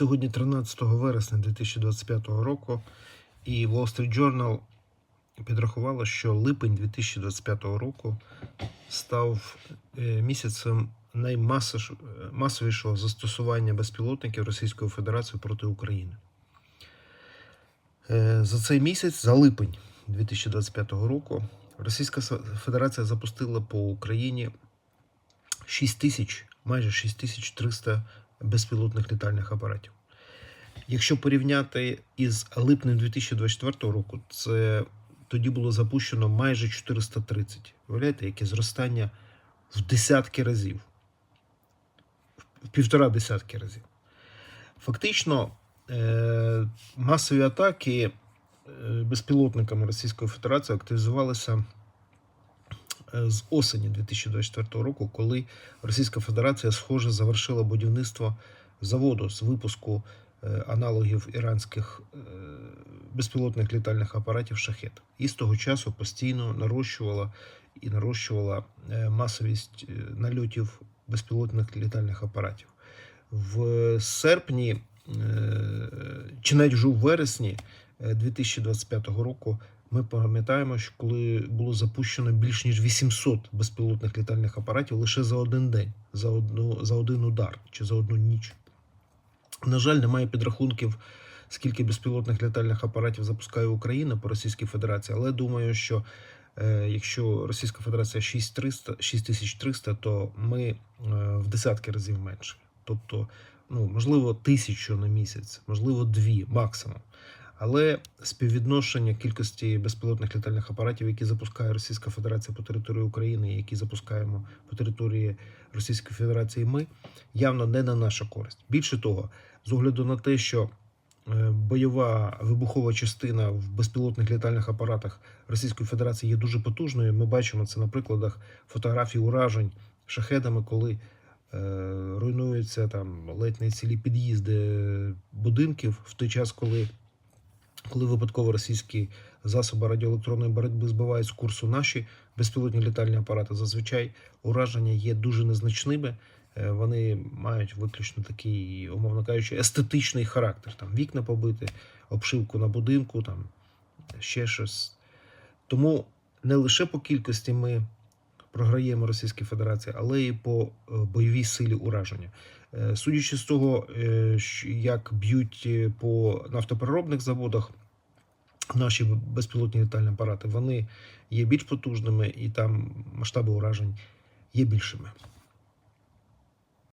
Сьогодні 13 вересня 2025 року, і Wall Street Journal підрахувало, що липень 2025 року став е, місяцем наймасовішого застосування безпілотників Російської Федерації проти України. Е, За цей місяць, за липень 2025 року, Російська Федерація запустила по Україні 6 тисяч, майже 6300 безпілотних літальних апаратів. Якщо порівняти із липнем 2024 року, це тоді було запущено майже 430. Уявляєте, яке зростання в десятки разів, в півтора десятки разів. Фактично, е- масові атаки е, безпілотниками Російської Федерації активізувалися з осені 2024 року, коли Російська Федерація, схоже, завершила будівництво заводу з випуску е, аналогів іранських е, безпілотних літальних апаратів шахет. І з того часу постійно нарощувала і нарощувала е, масовість е, нальотів безпілотних літальних апаратів. В серпні е, чи навіть вже у вересні е, 2025 року ми пам'ятаємо, що коли було запущено більш ніж 800 безпілотних літальних апаратів лише за один день, за одну за один удар чи за одну ніч. На жаль, немає підрахунків, скільки безпілотних літальних апаратів запускає Україна по Російській Федерації, але думаю, що е, якщо Російська Федерація 6300, 6300, то ми е, в десятки разів менше. Тобто, ну можливо, тисячу на місяць, можливо, дві максимум. Але співвідношення кількості безпілотних літальних апаратів, які запускає Російська Федерація по території України, які запускаємо по території Російської Федерації, ми явно не на нашу користь. Більше того, з огляду на те, що е, бойова вибухова частина в безпілотних літальних апаратах Російської Федерації є дуже потужною. Ми бачимо це на прикладах фотографій уражень шахедами, коли е, руйнуються там ледь не цілі під'їзди будинків в той час, коли коли випадково російські засоби радіоелектронної боротьби збивають з курсу наші безпілотні літальні апарати, зазвичай ураження є дуже незначними. Е, Вони мають виключно такий, умовно кажучи, естетичний характер. Там вікна побити, обшивку на будинку, там ще щось. Тому не лише по кількості ми програємо Російській Федерації, але і по е, бойовій силі ураження. Е, Судячи з того, е, як б'ють е, по нафтопереробних заводах наші безпілотні літальні апарати, вони є більш потужними і там масштаби уражень є більшими.